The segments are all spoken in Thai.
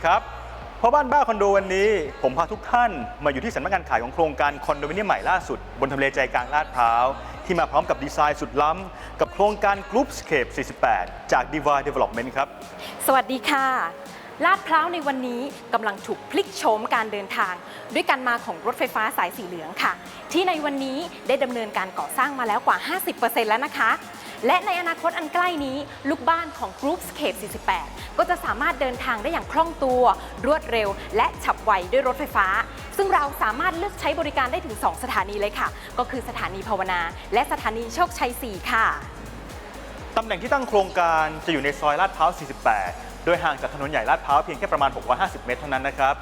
ดีครับเพ่อบ้านบ้าคอนโดวันนี้ ผมพาทุกท่านมาอยู่ที่สำนักงานขายของโครงการคอนโดมิเนียมใหม่ล่าสุด บนทำเลใจกลางลาดพร้าว ที่มาพร้อมกับดีไซน์สุดล้ำ กับโครงการ Group Scape 48 จาก Diva Development ครับ สวัสดีค่ะ ลาดพร้าวในวันนี้กำลังถูกพลิกโฉมการเดินทาง ด้วยการมาของรถไฟฟ้าสายสีเหลืองค่ะ ที่ในวันนี้ได้ดำเนินการก่อสร้างมาแล้วกว่า 50%แล้วนะคะ และในอนาคตอันใกล้นี้ ลูกบ้านของ Group Scape 48 ก็จะสามารถเดินทางได้อย่างคล่องตัว รวดเร็ว และฉับไวด้วยรถไฟฟ้า ซึ่งเราสามารถเลือกใช้บริการได้ถึง 2 สถานีเลยค่ะ ก็คือสถานีภาวนา และสถานีโชคชัย 4 ค่ะ ตำแหน่งที่ตั้งโครงการจะอยู่ในซอยลาดพร้าว 48 โดยห่างจากถนนใหญ่ลาดพร้าวเพียงแค่ประมาณ 650 เมตรเท่านั้นนะครับ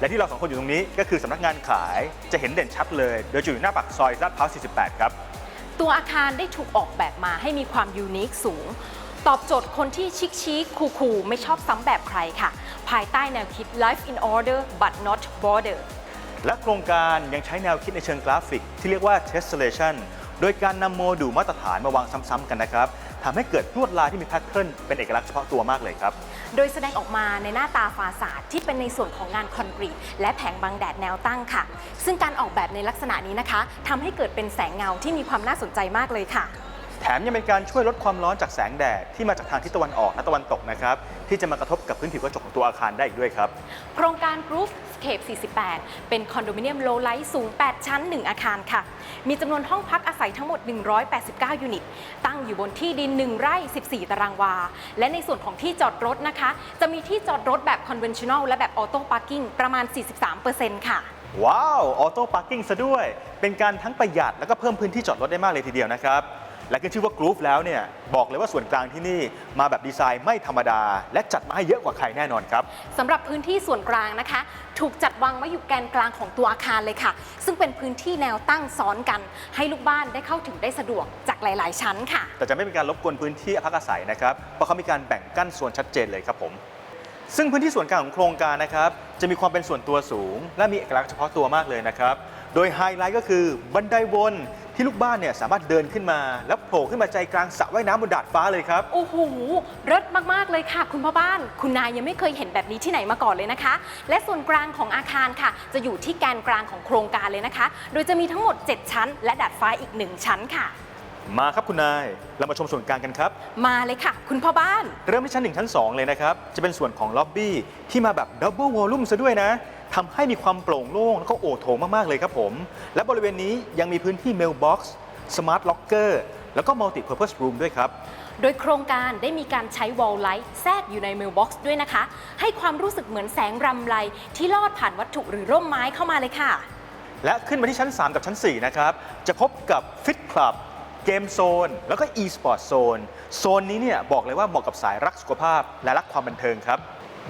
และที่เราสองคนอยู่ตรงนี้ก็คือสำนักงานขายจะเห็นเด่นชัดเลย โดยจะอยู่หน้าปากซอยลาดพร้าว 48 ครับ ตัวอาคารได้ถูกออกแบบมาให้มีความยูนิคสูง ตอบโจทย์คนที่ชิคชิคคูคูไม่ชอบซ้ำแบบใครค่ะ ภายใต้แนวคิด Life in Order but not border และโครงการยังใช้แนวคิดในเชิงกราฟิก ที่เรียกว่า tessellation โดยการนำโมดูลมาตรฐานมาวางซ้ำๆกันนะครับทำให้เกิดลวดลายที่มีแพทเทิร์นเป็นเอกลักษณ์เฉพาะตัวมากเลยครับ โดยแสดงออกมาในหน้าตาฟาสาดที่เป็นในส่วนของงานคอนกรีต และแผงบังแดดแนวตั้งค่ะ ซึ่งการออกแบบในลักษณะนี้นะคะทำให้เกิดเป็นแสงเงาที่มีความน่าสนใจมากเลยค่ะ แถมยังเป็นการช่วยลดความร้อนจากแสงแดดที่มาจากทางทิศตะวันออกและตะวันตกนะครับที่จะมากระทบกับพื้นผิวกระจกของตัวอาคารได้อีกด้วยครับ โครงการ Group Scape 48 เป็นคอนโดมิเนียมโลไลท์สูง 8 ชั้น 1 อาคารค่ะ มีจำนวนห้องพักอาศัยทั้งหมด 189 ยูนิต ตั้งอยู่บนที่ดิน 1 ไร่ 14 ตารางวา และในส่วนของที่จอดรถนะคะ จะมีที่จอดรถแบบ conventional และแบบ auto parking ประมาณ 43%ค่ะว้าว ออโต้พาร์กิ้งซะด้วย เป็นการทั้งประหยัดแล้วก็เพิ่มพื้นที่จอดรถได้มากเลยทีเดียวนะครับ และขึ้นชื่อว่ากรูฟแล้วเนี่ยบอกเลยว่าส่วนกลางที่นี่มาแบบดีไซน์ไม่ธรรมดา และจัดมาให้เยอะกว่าใครแน่นอนครับสำหรับพื้นที่ส่วนกลางนะคะ ถูกจัดวางไว้อยู่แกนกลางของตัวอาคารเลยค่ะ ซึ่งเป็นพื้นที่แนวตั้งซ้อนกัน ให้ลูกบ้านได้เข้าถึงได้สะดวกจากหลาย ๆ ชั้นค่ะ แต่จะไม่เป็นการรบกวนพื้นที่พักอาศัยนะครับเพราะเขามีการแบ่งกั้นส่วนชัดเจนเลยครับผมซึ่งพื้นที่ส่วนกลางของโครงการนะครับจะมีความเป็นส่วนตัวสูง และมีเอกลักษณ์เฉพาะตัวมากเลยนะครับ โดยไฮไลท์ก็คือบันไดวน ที่ลูกบ้านเนี่ยสามารถเดินขึ้นมา แล้วโผล่ขึ้นมาใจกลางสระว่ายน้ำบนดาดฟ้าเลยครับ โอ้โหเลิศมาก ๆ เลยค่ะ คุณพ่อบ้าน คุณนายยังไม่เคยเห็นแบบนี้ที่ไหนมาก่อนเลยนะคะ และส่วนกลางของอาคารค่ะ จะอยู่ที่แกนกลางของโครงการเลยนะคะ โดยจะมีทั้งหมด 7 ชั้น และดาดฟ้าอีก 1 ชั้นค่ะ มาครับคุณนายเรามาชมส่วนกลางกันครับ มาเลยค่ะ คุณพ่อบ้าน เริ่มที่ชั้น 1 ชั้น 2 เลยนะครับ จะเป็นส่วนของล็อบบี้ที่มาแบบดับเบิลวอลลุ่มซะด้วยนะ ทำให้มีความโปร่งโล่งแล้วก็โอโถงมาก ๆ เลยครับผม และบริเวณนี้ยังมีพื้นที่เมลบ็อกซ์สมาร์ทล็อกเกอร์แล้วก็มัลติเพอร์เพสรูมด้วยครับ โดยโครงการได้มีการใช้วอลไลท์แทรกอยู่ในเมลบ็อกซ์ด้วยนะคะ ให้ความรู้สึกเหมือนแสงรำไรที่ลอดผ่านวัตถุหรือร่มไม้เข้ามาเลยค่ะ และขึ้นมาที่ชั้น 3 กับชั้น 4 นะครับ จะพบกับฟิตคลับเกมโซน แล้วก็ e-sport โซน โซนนี้เนี่ยบอกเลยว่าเหมาะกับสายรักสุขภาพและรักความบันเทิงครับ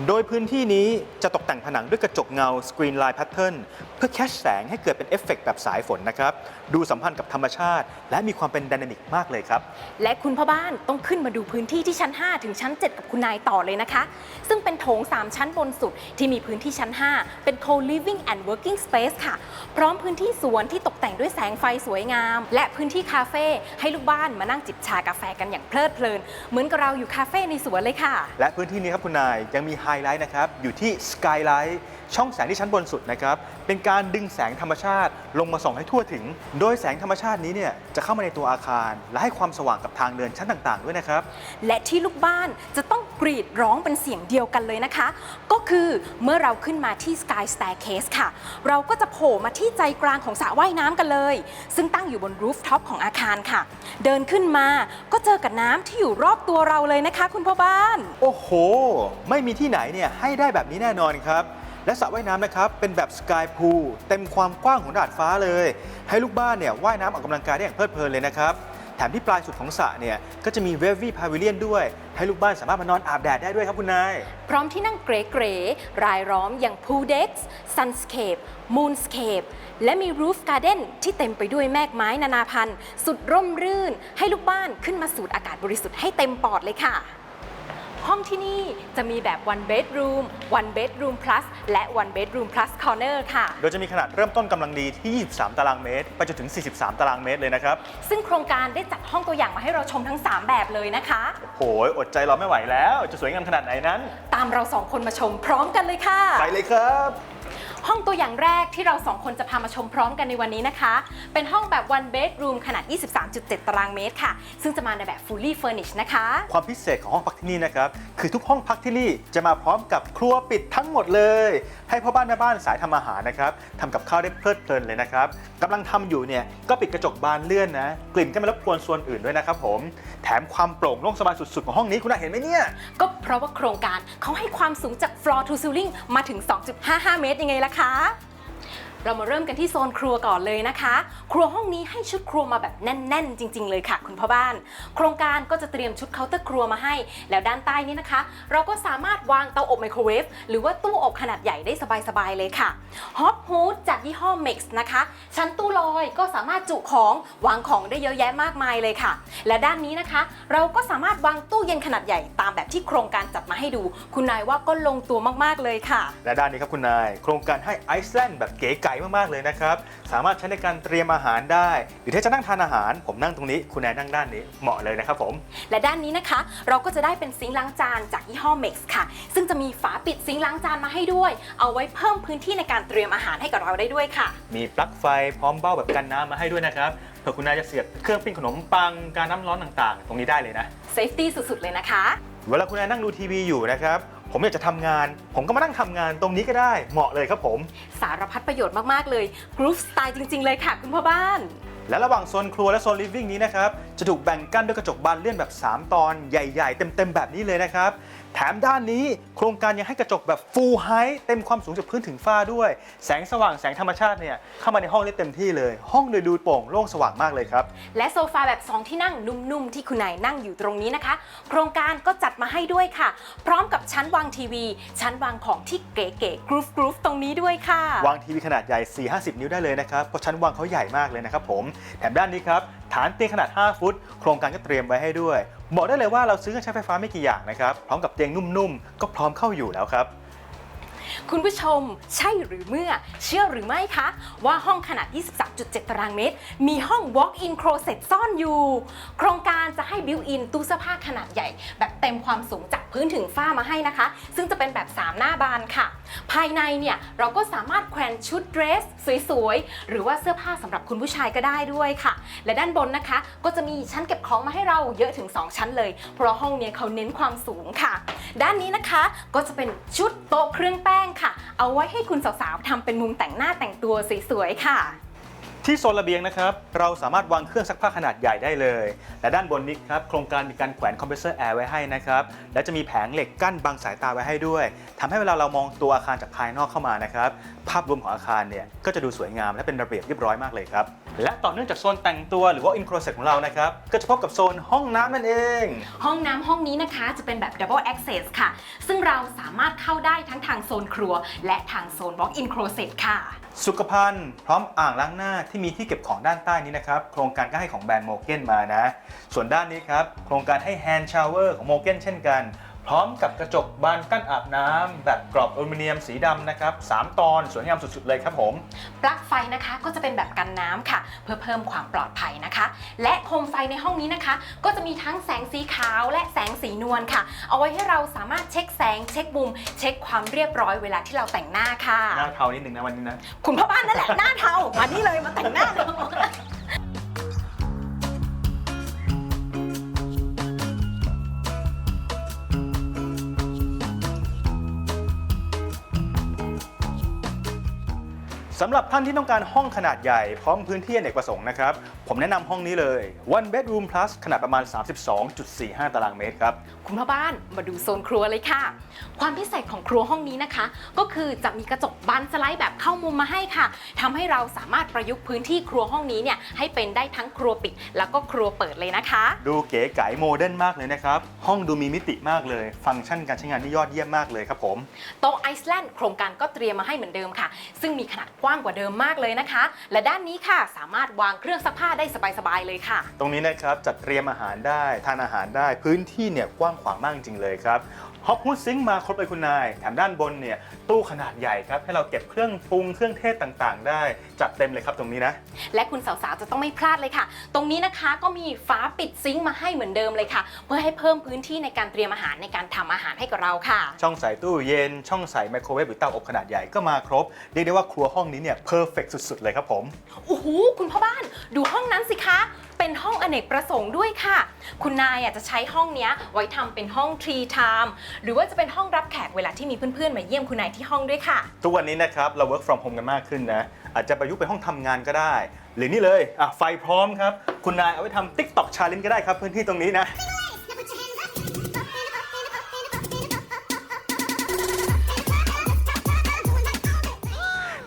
โดยพื้นที่นี้จะตกแต่งผนังด้วยกระจกเงาสกรีนไลน์แพทเทิร์นเพื่อแคชแสงให้เกิดเป็นเอฟเฟกต์แบบสายฝนนะครับ ดูสัมพันธ์กับธรรมชาติ และมีความเป็นไดนามิกมากเลยครับ และคุณพ่อบ้านต้องขึ้นมาดูพื้นที่ที่ชั้น 5 ถึงชั้น 7 กับคุณนายต่อเลยนะคะ ซึ่งเป็นโถง 3 ชั้นบนสุดที่มีพื้นที่ชั้น 5 เป็น co-living and working space ค่ะ พร้อมพื้นที่สวนที่ตกแต่งด้วยแสงไฟสวยงาม และพื้นที่คาเฟ่ให้ลูกบ้านมานั่งจิบชากาแฟกันอย่างเพลิดเพลิน เหมือนกับเราอยู่คาเฟ่ในสวนเลยค่ะ และพื้นที่นี้ครับคุณนายยังมีไฮไลท์นะครับอยู่ที่สกายไลท์ช่องแสงที่ชั้นบนสุดนะครับเป็นการดึงแสงธรรมชาติลงมาส่องให้ทั่วถึง โดยแสงธรรมชาตินี้เนี่ยจะเข้ามาในตัวอาคาร และให้ความสว่างกับทางเดินชั้นต่าง ๆ ด้วยนะครับ และที่ลูกบ้านจะต้องกรีดร้องเป็นเสียงเดียวกันเลยนะคะ ก็คือเมื่อเราขึ้นมาที่ Sky Staircase ค่ะ เราก็จะโผล่มาที่ใจกลางของสระว่ายน้ำกันเลย ซึ่งตั้งอยู่บนรูฟท็อปของอาคารค่ะ เดินขึ้นมาก็เจอกับน้ำที่อยู่รอบตัวเราเลยนะคะ คุณพ่อบ้าน โอ้โห ไม่มีที่ไหนเนี่ยให้ได้แบบนี้แน่นอนครับ และสระว่ายน้ำนะครับเป็นแบบสกายพูลเต็มความกว้างของดาดฟ้าเลย ให้ลูกบ้านเนี่ยว่ายน้ำออกกำลังกายได้อย่างเพลิดเพลินเลยนะครับแถมที่ปลายสุดของสระเนี่ยก็จะมีเวฟวี่พาวิเลียนด้วย ให้ลูกบ้านสามารถมานอนอาบแดดได้ด้วยครับคุณนาย พร้อมที่นั่งเก๋ๆรายล้อมอย่าง Pool Decks Sunscape Moonscape และมี Roof Garden ที่เต็มไปด้วยแมกไม้นานาพันธุ์ สุดร่มรื่น ให้ลูกบ้านขึ้นมาสูดอากาศบริสุทธิ์ให้เต็มปอดเลยค่ะ ห้องที่นี่จะมีแบบ one bedroom one bedroom plus และ one bedroom plus corner ค่ะ โดยจะมีขนาดเริ่มต้นกำลังดีที่ 23 ตารางเมตร ไปจนถึง 43 ตารางเมตรเลยนะครับ ซึ่งโครงการได้จัดห้องตัวอย่างมาให้เราชมทั้ง 3 แบบเลยนะคะ โหยอดใจรอไม่ไหวแล้ว จะสวยงามขนาดไหนนั้น ตามเราสองคนมาชมพร้อมกันเลยค่ะ ไปเลยครับ ห้องตัวอย่างแรกที่เราสองคนจะพามาชมพร้อมกันในวันนี้นะคะ เป็นห้องแบบ one bedroom ขนาด 23.7 ตารางเมตรค่ะ ซึ่งจะมาในแบบ fully furnished นะคะ ความพิเศษของห้องพักที่นี่นะครับคือทุกห้องพักที่นี่จะมาพร้อมกับครัวปิดทั้งหมดเลย ให้พ่อบ้านแม่บ้านสายทำอาหารนะครับทำกับข้าวได้เพลิดเพลินเลยนะครับกำลังทำอยู่เนี่ยก็ปิดกระจกบานเลื่อนนะกลิ่นก็ไม่รบกวนส่วนอื่นด้วยนะครับผม แถมความโปร่งโล่งสบายสุด ๆ ของห้องนี้คุณน่าเห็นไหมเนี่ย ก็เพราะว่าโครงการเขาให้ความสูงจาก floor to ceiling มาถึง 2.55 เมตรยังไงล่ะคะ เรามาเริ่มกันที่โซนครัวก่อนเลยนะคะ ครัวห้องนี้ให้ชุดครัวมาแบบแน่น ๆ จริง ๆ เลยค่ะ คุณพ่อบ้าน โครงการก็จะเตรียมชุดเคาน์เตอร์ครัวมาให้ แล้วด้านใต้นี้นะคะ เราก็สามารถวางเตาอบไมโครเวฟหรือว่าตู้อบขนาดใหญ่ได้สบาย ๆ เลยค่ะฮอปฮูดจากยี่ห้อ Mex นะคะ ชั้นตู้ลอยก็สามารถจุของวางของได้เยอะแยะมากมายเลยค่ะ และด้านนี้นะคะ เราก็สามารถวางตู้เย็นขนาดใหญ่ตามแบบที่โครงการจัดมาให้ดู คุณนายว่าก็ลงตัวมากๆเลยค่ะ และด้านนี้ครับคุณนาย โครงการให้ไอซ์แลนด์แบบเก๋ไก๋มากๆเลยนะครับ สามารถใช้ในการเตรียมอาหารได้ หรือถ้าจะนั่งทานอาหาร ผมนั่งตรงนี้ คุณนายนั่งด้านนี้เหมาะเลยนะครับผม และด้านนี้นะคะ เราก็จะได้เป็นซิงค์ล้างจานจากยี่ห้อ Mex ค่ะ ซึ่งจะมีฝาปิดซิงค์ล้างจานมาให้ด้วย เอาไว้เพิ่มพื้นที่ในการเตรียมอาหารให้กับเราได้ด้วยค่ะ มีปลั๊กไฟพร้อมเบ้าแบบกันน้ำมาให้ด้วยนะครับเผื่อคุณนายจะเสียบเครื่องปิ้งขนมปังการน้ำร้อนต่างๆ ตรงนี้ได้เลยนะ Safety สุดๆเลยนะคะ เวลาคุณนายนั่งดูทีวีอยู่นะครับ ผมอยากจะทำงาน ผมก็มานั่งทำงานตรงนี้ก็ได้เหมาะเลยครับผม สารพัดประโยชน์มาก ๆ เลย Groove Style จริง ๆ เลยค่ะ คุณพ่อบ้าน และระหว่างโซนครัวและโซนลิฟวิ่งนี้นะครับ จะถูกแบ่งกั้นด้วยกระจกบานเลื่อนแบบ 3 ตอนใหญ่ ๆ เต็ม ๆ แบบนี้เลยนะครับ แถมด้านนี้โครงการยังให้กระจกแบบ full height เต็มความสูงจากพื้นถึงฝ้าด้วย แสงสว่างแสงธรรมชาติเนี่ยเข้ามาในห้องได้เต็มที่เลย ห้องเลยดูโปร่งโล่งสว่างมากเลยครับ และโซฟาแบบ 2 ที่นั่งนุ่มๆ ที่คุณนายนั่งอยู่ตรงนี้นะคะ โครงการก็จัดมาให้ด้วยค่ะ พร้อมกับชั้นวางทีวี ชั้นวางของที่เก๋ๆ groove groove ตรงนี้ด้วยค่ะ วางทีวีขนาดใหญ่ 4-50 นิ้วได้เลยนะครับเพราะชั้นวางเขาใหญ่มากเลยนะครับผมแถมด้านนี้ครับฐานเตียงขนาด 5 ฟุต โครงการก็เตรียมไว้ให้ด้วย บอกได้เลยว่าเราซื้อเครื่องใช้ไฟฟ้าไม่กี่อย่างนะครับ พร้อมกับเตียงนุ่มๆ ก็พร้อมเข้าอยู่แล้วครับ คุณผู้ชมใช่หรือเมื่อ เชื่อหรือไม่คะ ว่าห้องขนาด 23.7 ตารางเมตร มีห้อง walk-in closet ซ่อนอยู่ โครงการจะให้ built-in ตู้เสื้อผ้าขนาดใหญ่ แบบเต็มความสูงจากพื้นถึงฝ้ามาให้นะคะ ซึ่งจะเป็นแบบ 3 หน้าบานค่ะ ภายในเนี่ยเราก็สามารถแขวนชุดเดรส สวยๆ หรือว่าเสื้อผ้าสำหรับคุณผู้ชายก็ได้ด้วยค่ะ และด้านบนนะคะ ก็จะมีชั้นเก็บของมาให้เราเยอะถึง 2 ชั้นเลย เพราะห้องเนี้ยเขาเน้นความสูงค่ะ ด้านนี้นะคะก็จะเป็นชุดโต๊ะเครื่องแป้งค่ะ เอาไว้ให้คุณสาวๆทำเป็นมุมแต่งหน้าแต่งตัวสวยๆค่ะ ที่โซนระเบียงนะครับ เราสามารถวางเครื่องซักผ้าขนาดใหญ่ได้เลย และด้านบนนี้ครับ โครงการมีการแขวนคอมเพรสเซอร์แอร์ไว้ให้นะครับ และจะมีแผงเหล็กกั้นบังสายตาไว้ให้ด้วยทำให้เวลาเรามองตัวอาคารจากภายนอกเข้ามานะครับ ภาพรวมของอาคารเนี่ย ก็จะดูสวยงามและเป็นระเบียบเรียบร้อยมากเลยครับ และต่อเนื่องจากโซนแต่งตัวหรือว่าอินโครเซตของเรานะครับ ก็จะพบกับโซนห้องน้ำนั่นเอง ห้องน้ำห้องนี้นะคะจะเป็นแบบ double access ค่ะ ซึ่งเราสามารถเข้าได้ทั้งทางโซนครัว และทางโซน walk-in closet ค่ะ สุขภัณฑ์พร้อมอ่างล้างหน้าที่มีที่เก็บของด้านใต้นี้นะครับ โครงการก็ให้ของแบรนด์โมเกนมานะ ส่วนด้านนี้ครับ โครงการให้แฮนด์ชาวเวอร์ของโมเกนเช่นกัน พร้อมกับกระจกบานกั้นอาบน้ำแบบกรอบอลูมิเนียมสีดำนะครับสามตอนสวยงามสุดๆเลยครับผม ปลั๊กไฟนะคะก็จะเป็นแบบกันน้ำค่ะ เพื่อเพิ่มความปลอดภัยนะคะ และโคมไฟในห้องนี้นะคะ ก็จะมีทั้งแสงสีขาวและแสงสีนวลค่ะ เอาไว้ให้เราสามารถเช็คแสง เช็คมุม เช็คความเรียบร้อยเวลาที่เราแต่งหน้าค่ะ หน้าเทานิดนึงนะวันนี้นะ คุณพ่อบ้านนั่นแหละหน้าเทามานี่เลยมาแต่งหน้าเรา สำหรับท่านที่ต้องการห้องขนาดใหญ่พร้อมพื้นที่อเนกประสงค์นะครับ ผมแนะนำห้องนี้เลย one bedroom plus ขนาดประมาณ 32.45 ตารางเมตรครับ คุณพ่อบ้านมาดูโซนครัวเลยค่ะ ความพิเศษของครัวห้องนี้นะคะ ก็คือจะมีกระจกบานสไลด์แบบเข้ามุมมาให้ค่ะทำให้เราสามารถประยุกต์พื้นที่ครัวห้องนี้เนี่ยให้เป็นได้ทั้งครัวปิด แล้วก็ครัวเปิดเลยนะคะ ดูเก๋ไก๋โมเดิร์นมากเลยนะครับ ห้องดูมีมิติมากเลย ฟังก์ชันการใช้งานที่ยอดเยี่ยมมากเลยครับผมโต๊ะไอซ์แลนด์โครงการก็เตรียมมาให้เหมือนเดิมค่ะ ซึ่งมีขนาดกว้างกว่าเดิมมากเลยนะคะ และด้านนี้ค่ะสามารถวางเครื่องซักผ้าได้สบายๆเลยค่ะ ตรงนี้นะครับจัดเตรียมอาหารได้ทานอาหารได้พื้นที่เนี่ยกว้างขวางมากจริงๆเลยครับ ฮอปฮูดซิงมาครบเลยคุณนาย แถมด้านบนเนี่ยตู้ขนาดใหญ่ครับ ให้เราเก็บเครื่องปรุงเครื่องเทศต่างๆ ได้จัดเต็มเลยครับตรงนี้นะ และคุณสาวๆ จะต้องไม่พลาดเลยค่ะ ตรงนี้นะคะก็มีฝาปิดซิงค์มาให้เหมือนเดิมเลยค่ะ เพื่อให้เพิ่มพื้นที่ในการเตรียมอาหารในการทำอาหารให้กับเราค่ะ ช่องใส่ตู้เย็น ช่องใส่ไมโครเวฟหรือเตาอบขนาดใหญ่ก็มาครบ เรียกได้ว่าครัวห้องนี้เนี่ยเพอร์เฟกสุดๆเลยครับผม โอ้โหคุณพ่อบ้าน ดูห้องนั้นสิคะ เป็นห้องอเนกประสงค์ด้วยค่ะ คุณนายอะจะใช้ห้องเนี้ยไว้ทำเป็นห้องทรีไทม์หรือว่าจะเป็นห้องรับแขกเวลาที่มีเพื่อนๆมาเยี่ยมคุณนายที่ห้องด้วยค่ะ ทุกวันนี้นะครับเรา work from home กันมากขึ้นนะ อาจจะประยุกต์เป็นห้องทำงานก็ได้ หรือนี่เลยอะไฟพร้อมครับ คุณนายเอาไว้ทำ TikTok challenge ก็ได้ครับ พื้นที่ตรงนี้นะ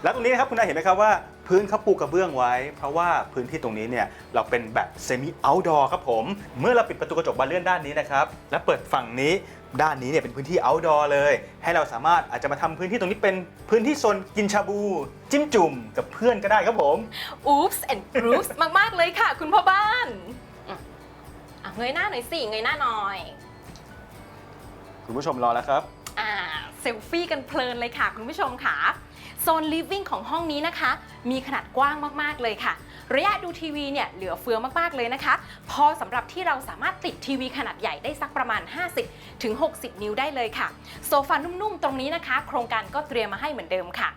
แล้วตรงนี้นะครับคุณนายเห็นไหมครับว่า พื้นเขาปูกระเบื้องไว้ เพราะว่าพื้นที่ตรงนี้เนี่ยเราเป็นแบบเซมิ outdoor ครับผม เมื่อเราปิดประตูกระจกบานเลื่อนด้านนี้นะครับ และเปิดฝั่งนี้ด้านนี้เนี่ยเป็นพื้นที่ outdoor เลย ให้เราสามารถอาจจะมาทำพื้นที่ตรงนี้เป็นพื้นที่โซนกินชาบู จิ้มจุ่มกับเพื่อนก็ได้ครับผม Oops and Groups มากๆเลยค่ะ คุณพ่อบ้านอืมอะเงยหน้าหน่อยสิเงยหน้าหน่อย คุณผู้ชมรอแล้วครับ อ่าเซลฟี่กันเพลินเลยค่ะ คุณผู้ชมค่ะ โซน living ของห้องนี้นะคะ มีขนาดกว้างมากๆเลยค่ะ ระยะดูทีวีเนี่ยเหลือเฟือมากๆเลยนะคะ พอสำหรับที่เราสามารถติดทีวีขนาดใหญ่ได้สักประมาณ 50 ถึง 60 นิ้วได้เลยค่ะ โซฟานุ่มๆ ตรงนี้นะคะ โครงการก็เตรียมมาให้เหมือนเดิมค่ะ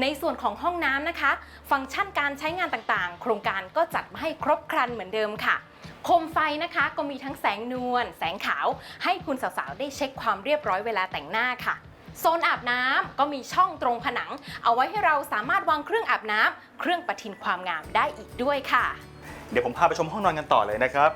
ในส่วนของห้องน้ำนะคะ ฟังก์ชันการใช้งานต่างๆ โครงการก็จัดมาให้ครบครันเหมือนเดิมค่ะ โคมไฟนะคะก็มีทั้งแสงนวล แสงขาว ให้คุณสาวๆ ได้เช็คความเรียบร้อยเวลาแต่งหน้าค่ะ โซนอาบน้ำก็มีช่องตรงผนัง เอาไว้ให้เราสามารถวางเครื่องอาบน้ำเครื่องประทินความงามได้อีกด้วยค่ะ เดี๋ยวผมพาไปชมห้องนอนกันต่อเลยนะครับ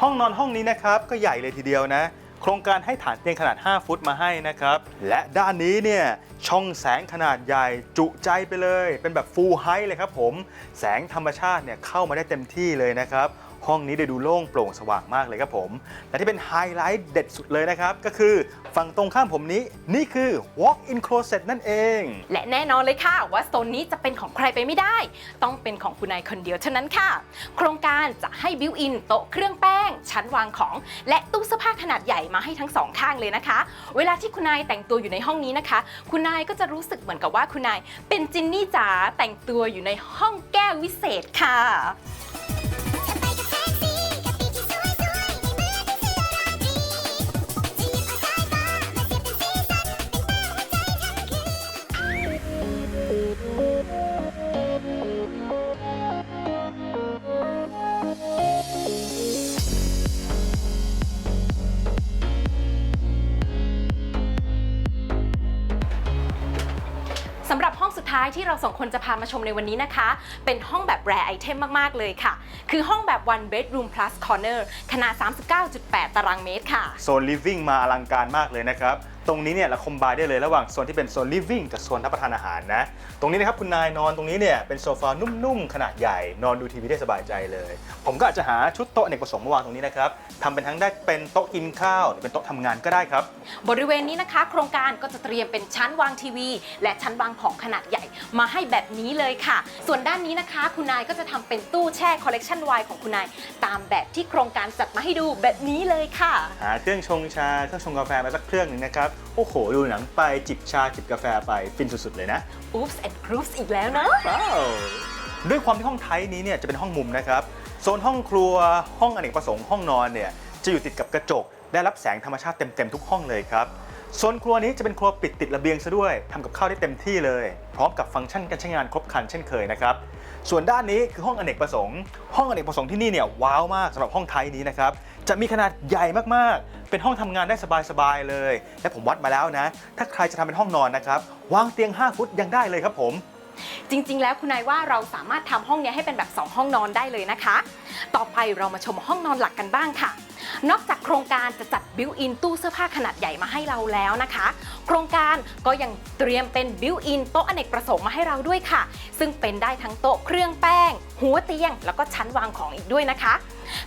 ห้องนอนห้องนี้นะครับก็ใหญ่เลยทีเดียวนะ โครงการให้ฐานเตียงขนาด 5 ฟุตมาให้นะครับ และด้านนี้เนี่ยช่องแสงขนาดใหญ่จุใจไปเลย เป็นแบบ full height เลยครับผม แสงธรรมชาติเนี่ยเข้ามาได้เต็มที่เลยนะครับ ห้องนี้ได้ดูโล่งโปร่งสว่างมากเลยครับผมและที่เป็นไฮไลท์เด็ดสุดเลยนะครับ ก็คือฝั่งตรงข้ามผมนี้นี่คือ walk in closet นั่นเอง และแน่นอนเลยค่ะ ว่าโซนนี้จะเป็นของใครไปไม่ได้ ต้องเป็นของคุณนายคนเดียวเท่านั้นค่ะ โครงการจะให้บิวอินโต๊ะเครื่องแป้ง ชั้นวางของ และตู้เสื้อผ้าขนาดใหญ่มาให้ทั้งสองข้างเลยนะคะ เวลาที่คุณนายแต่งตัวอยู่ในห้องนี้นะคะ คุณนายก็จะรู้สึกเหมือนกับว่าคุณนายเป็นจินนี่จ๋าแต่งตัวอยู่ในห้องแก้ววิเศษค่ะ ท้ายที่เราสองคนจะพามาชมในวันนี้นะคะ เป็นห้องแบบแรไอเทมมาก ๆ เลยค่ะ คือห้องแบบ one bedroom plus corner ขนาด 39.8 ตารางเมตรค่ะ โซนลิฟวิ่งมาอลังการมากเลยนะครับ ตรงนี้เนี่ยเราคอมบายได้เลยระหว่างโซนที่เป็นโซน living กับโซนรับประทานอาหารนะ ตรงนี้นะครับคุณนายนอนตรงนี้เนี่ยเป็นโซฟานุ่มๆ ขนาดใหญ่ นอนดูทีวีได้สบายใจเลย ผมก็อาจจะหาชุดโต๊ะอเนกประสงค์มาวางตรงนี้นะครับทำเป็นทั้งได้เป็นโต๊ะกินข้าวหรือเป็นโต๊ะทำงานก็ได้ครับ บริเวณนี้นะคะ โครงการก็จะเตรียมเป็นชั้นวางทีวี และชั้นวางของขนาดใหญ่มาให้แบบนี้เลยค่ะ ส่วนด้านนี้นะคะ คุณนายก็จะทำเป็นตู้แช่คอลเลกชันวายของคุณนายตามแบบที่โครงการจัดมาให้ดูแบบนี้เลยค่ะหาเครื่องชงชาเครื่องชงกาแฟมาสักเครื่องหนึ่งนะครับโอ้โห ดูหนังไปจิบชาจิบกาแฟไปฟินสุด ๆ เลยนะ Oops and Grooves อีกแล้วเนาะ ว้าวด้วยความที่ห้องไทยนี้เนี่ยจะเป็นห้องมุมนะครับ โซนห้องครัวห้องอเนกประสงค์ห้องนอนเนี่ยจะอยู่ติดกับกระจก ได้รับแสงธรรมชาติเต็ม ๆ ทุกห้องเลยครับโซนครัวนี้จะเป็นครัวปิดติดระเบียงซะด้วยทำกับข้าวได้เต็มที่เลย พร้อมกับฟังก์ชันการใช้งานครบครันเช่นเคยนะครับ ส่วนด้านนี้คือห้องอเนกประสงค์ ห้องอเนกประสงค์ที่นี่เนี่ยว้าวมากสำหรับห้องไทยนี้นะครับ จะมีขนาดใหญ่มากๆ เป็นห้องทำงานได้สบายๆเลย และผมวัดมาแล้วนะ ถ้าใครจะทำเป็นห้องนอนนะครับ วางเตียง 5 ฟุตยังได้เลยครับผมจริง ๆ แล้วคุณนายว่าเราสามารถทำห้องนี้ให้เป็นแบบ 2 ห้องนอนได้เลยนะคะ ต่อไปเรามาชมห้องนอนหลักกันบ้างค่ะ นอกจากโครงการจะจัดบิวอินตู้เสื้อผ้าขนาดใหญ่มาให้เราแล้วนะคะ โครงการก็ยังเตรียมเป็นบิวอินโต๊ะอเนกประสงค์มาให้เราด้วยค่ะ ซึ่งเป็นได้ทั้งโต๊ะเครื่องแป้ง หัวเตียง แล้วก็ชั้นวางของอีกด้วยนะคะ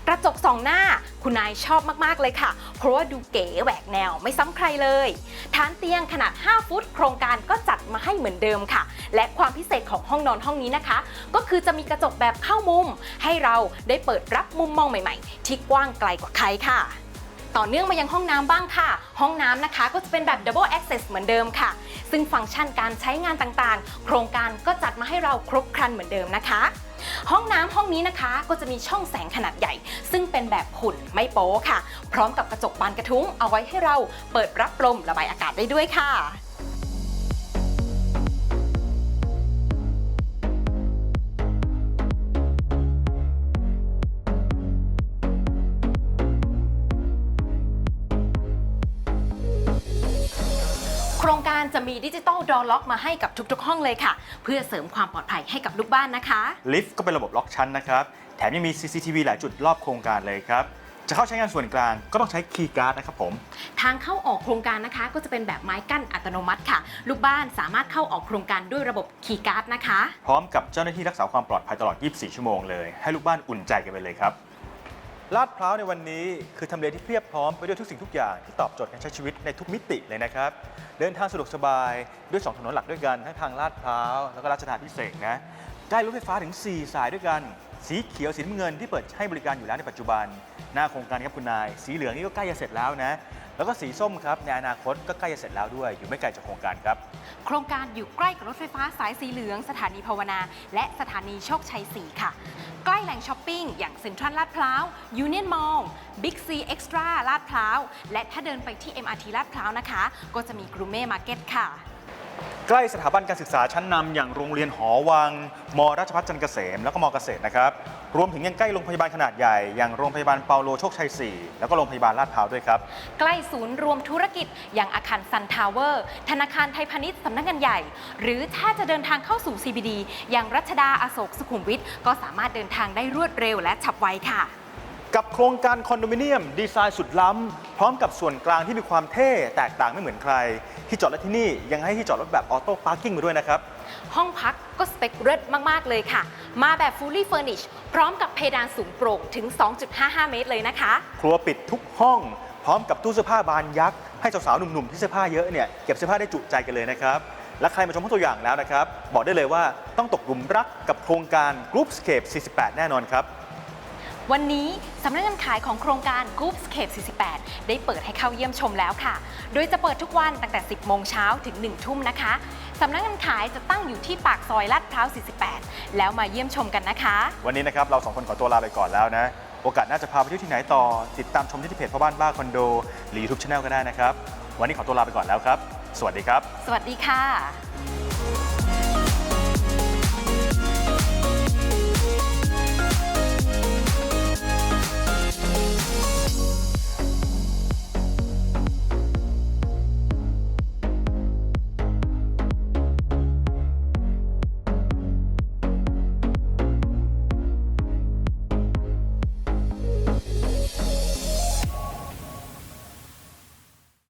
กระจกสองหน้าคุณนายชอบมากๆเลยค่ะ เพราะว่าดูเก๋แหวกแนวไม่ซ้ำใครเลยฐานเตียงขนาด 5 ฟุต โครงการก็จัดมาให้เหมือนเดิมค่ะ และความพิเศษของห้องนอนห้องนี้นะคะ ก็คือจะมีกระจกแบบเข้ามุม ให้เราได้เปิดรับมุมมองใหม่ ๆ ที่กว้างไกลกว่าใครค่ะ ต่อเนื่องมายังห้องน้ำบ้างค่ะ ห้องน้ำนะคะก็จะเป็นแบบ double access เหมือนเดิมค่ะ ซึ่งฟังก์ชันการใช้งานต่างๆ โครงการก็จัดมาให้เราครบครันเหมือนเดิมนะคะ ห้องน้ำห้องนี้นะคะก็จะมีช่องแสงขนาดใหญ่ ซึ่งเป็นแบบหุ่นไม่โป๊ค่ะ พร้อมกับกระจกบานกระทุ้งเอาไว้ให้เราเปิดรับลมระบายอากาศได้ด้วยค่ะารจะมีดิจิตอลดอล็อกมาให้กับทุกๆ ห้องเลยค่ะ เพื่อเสริมความปลอดภัยให้กับลูกบ้านนะคะ ลิฟต์ก็เป็นระบบล็อกชั้นนะครับ แถมยังมี CCTV หลายจุดรอบโครงการเลยครับ จะเข้าใช้งานส่วนกลางก็ต้องใช้คีย์การ์ดนะครับผม ทางเข้าออกโครงการนะคะ ก็จะเป็นแบบไม้กั้นอัตโนมัติค่ะ ลูกบ้านสามารถเข้าออกโครงการด้วยระบบคีย์การ์ดนะคะ พร้อมกับเจ้าหน้าที่รักษาความปลอดภัยตลอด 24 ชั่วโมงเลย ให้ลูกบ้านอุ่นใจกันไปเลยครับ ลาดพร้าวในวันนี้คือทำเลที่เพียบพร้อมไปด้วยทุกสิ่งทุกอย่างที่ตอบโจทย์การใช้ชีวิตในทุกมิติเลยนะครับ เดินทางสะดวกสบายด้วย 2 ถนนหลักด้วยกัน ทั้งทางลาดพร้าวแล้วก็ราชดาพิเศษกนะใกล้รถไฟฟ้าถึง 4 สายด้วยกัน สีเขียวสีน้ำเงินที่เปิดให้บริการอยู่แล้วในปัจจุบัน หน้าโครงการครับคุณนาย สีเหลืองนี่ก็ใกล้จะเสร็จแล้วนะแล้วก็สีส้มครับในอนาคตก็ใกล้จะเสร็จแล้วด้วยอยู่ไม่ไกลจากโครงการครับ โครงการอยู่ใกล้กับรถไฟฟ้าสายสีเหลือง สถานีภาวนา และสถานีโชคชัย4ค่ะ ใกล้แหล่งช้อปปิ้งอย่างเซ็นทรัลลาดพร้าวยูเนียนมอลล์บิ๊กซีเอ็กซ์ตร้าลาดพร้าว และถ้าเดินไปที่ MRT ลาดพร้าวนะคะ ก็จะมีกรูเม่มาร์เก็ตค่ะ ใกล้สถาบันการศึกษาชั้นนำอย่างโรงเรียนหอวัง มราชภัฏจันทร์เกษม แล้วก็มเกษตรนะครับ รวมถึงยังใกล้โรงพยาบาลขนาดใหญ่ อย่างโรงพยาบาลเปาโลโชคชัย 4 แล้วก็โรงพยาบาลลาดพร้าวด้วยครับ ใกล้ศูนย์รวมธุรกิจ อย่างอาคารซันทาวเวอร์ ธนาคารไทยพาณิชย์สำนักงานใหญ่ หรือถ้าจะเดินทางเข้าสู่ CBD อย่างรัชดาอโศกสุขุมวิทก็สามารถเดินทางได้รวดเร็วและฉับไวค่ะ กับโครงการคอนโดมิเนียม ดีไซน์สุดล้ำ พร้อมกับส่วนกลางที่มีความเท่แตกต่างไม่เหมือนใคร ที่จอดรถที่นี่ยังให้ที่จอดรถแบบออโต้พาร์กิ้งมาด้วยนะครับ ห้องพักก็สเปคเลิศมาก ๆ เลยค่ะ มาแบบ fully furnished พร้อมกับเพดานสูงโปร่งถึง 2.55 เมตรเลยนะคะ ครัวปิดทุกห้อง พร้อมกับตู้เสื้อผ้าบานยักษ์ ให้สาวๆหนุ่มๆที่เสื้อผ้าเยอะเนี่ยเก็บเสื้อผ้าได้จุใจกันเลยนะครับและใครมาชมห้องตัวอย่างแล้วนะครับ บอกได้เลยว่าต้องตกหลุมรักกับโครงการ Groupscape 48 แน่นอนครับ วันนี้สำนักงานขายของโครงการ Group Scape 48 ได้เปิดให้เข้าเยี่ยมชมแล้วค่ะ โดยจะเปิดทุกวันตั้งแต่ 10 โมงเช้าถึง 1 ทุ่มนะคะสำนักงานขายจะตั้งอยู่ที่ปากซอยลาดพร้าว 48 แล้วมาเยี่ยมชมกันนะคะ วันนี้นะครับเราสองคนขอตัวลาไปก่อนแล้วนะ โอกาสหน่าจะพาไปเที่ยวที่ไหนต่อ ติดตามชมที่เพจพ่อบ้านบ้าคอนโด หรือยูทูบช anel ก็ได้นะครับ วันนี้ขอตัวลาไปก่อนแล้วครับ สวัสดีครับ สวัสดีค่ะ